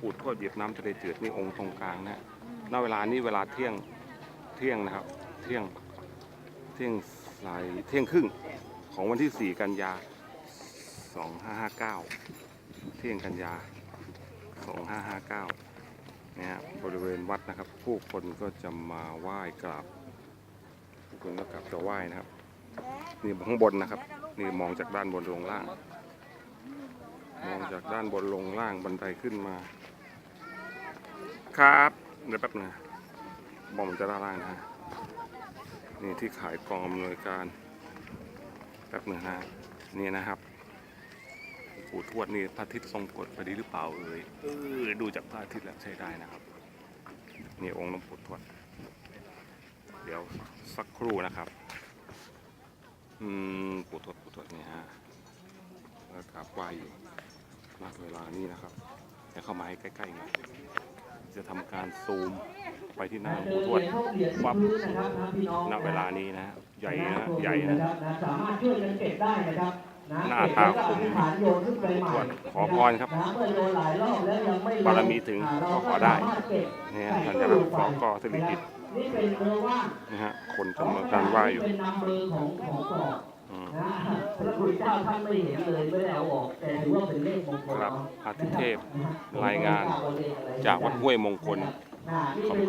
ปู่ทวดเหยียบน้ำทะเลจืดนี่องค์ตรงกลางนะณเวลานี้เวลาเที่ยงเที่ยงนะครับ เที่ยงเที่ยงสายเที่ยงครึ่งของวันที่ 4 กันยา 2559 เที่ยงกันยา 2559เนี่ฮะบริเวณวัดนะครับ ผู้คนก็จะมาไหว้กราบผู้คนก็กลับจะไหว้นะครับ นี่ข้างบนนะครับ นี่มองจากด้านบนลงล่าง มองจากด้านบนลงล่างบันไดขึ้นมา ครับ เดี๋ยวแป๊บนึงนะมจะด้านล่างนะฮะนี่ที่ขายกองอำนวยการแป๊บหนึ่งฮะนี่นะครับปู่ทวดนี่พระอาทิตย์ทรงกฎพอดีหรือเปล่าเอ่ยเออดูจากพระอาทิตย์แล้วใช้ได้นะครับ นี่องค์หลวงปู่ทวด เดี๋ยวสักครู่นะครับอืมปู่ทวดปู่ทวดนี่ฮะแล้วกราบไหว้อยู่ณเวลานี้นะครับจะเข้ามาให้ใกล้ๆหน่อย จะทำการซูมไปที่หน้าหลวงปู่ทวดวับณเวลานี้นะใหญ่นะใหญ่นะสามารถช่วยกันเก็บได้นะครับนะหน้าเก็บตาแล้วก็คอมธิษฐานโยนขึ้นไปใหม่ทวดขอพรครับนะเมื่อโยนหลายรอบแล้วยังไม่ลงบารมีถึงอ่าเราก็ขอได้สามารถเก็บเนี่ยใส่ท่านจะตู้รับฟ้องก็สิริกิตนี่เป็นเบอร์ว่างนะฮะคนจำนวนการไหว้อยู่เป็นนัมเบอร์ของของกรอบอืม นะพระคุณเจ้าท่านไม่เห็นเลยไม่ได้เอาออกแต่ถือว่าเป็นเลขมงคลครับอาทิเทพรายงานจากวัดห้วยมงคลอ่านี่เป็น